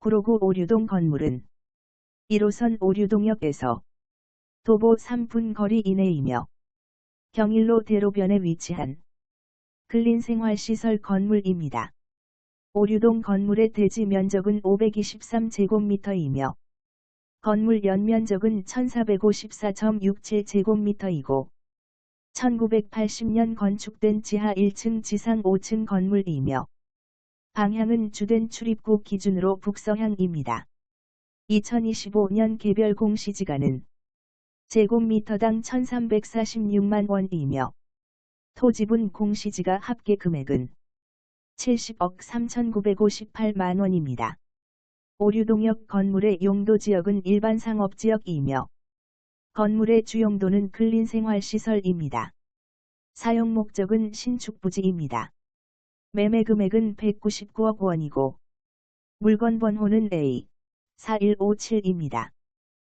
구로구 오류동 건물은 1호선 오류동역에서 도보 3분 거리 이내이며 경일로 대로변에 위치한 근린생활시설 건물입니다. 오류동 건물의 대지 면적은 523제곱미터이며 건물 연면적은 1454.67제곱미터이고 1980년 건축된 지하 1층 지상 5층 건물이며 방향은 주된 출입구 기준으로 북서향입니다. 2025년 개별 공시지가는 제곱미터당 1346만 원이며 토지분 공시지가 합계 금액은 70억 3,958만 원입니다. 오류동역 건물의 용도 지역은 일반 상업지역이며 건물의 주용도는 근린생활시설입니다. 사용 목적은 신축부지입니다. 매매 금액은 199억 원이고 물건 번호는 A 4157입니다.